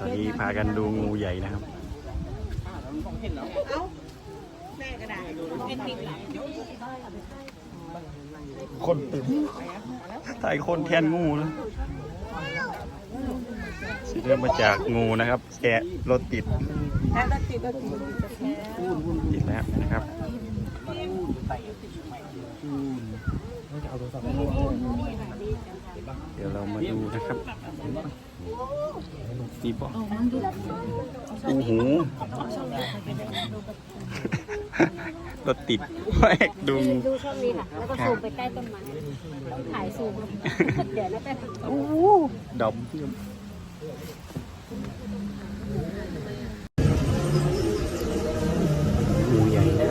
วันนี้พากันดูงูใหญ่นะครับแม่ก็ได้เป็นติดหลังคนเต็มถ่ายคนแทนงูเลยสิเริ่มมาจากงูนะครับ แกะรถติดถ้ติดก็ติดติดแล้วนะครับเดี๋ยวเรามาดูนะครับ ดีป่ะโอ้โหรถติดแอกดูดูช่องนี้ค่ะแล้วก็ซูมไปใกล้ต้นไม้ต้องถ่ายซูมเดี๋ยวนะแต่โอ้ดอมงูใหญ่นะ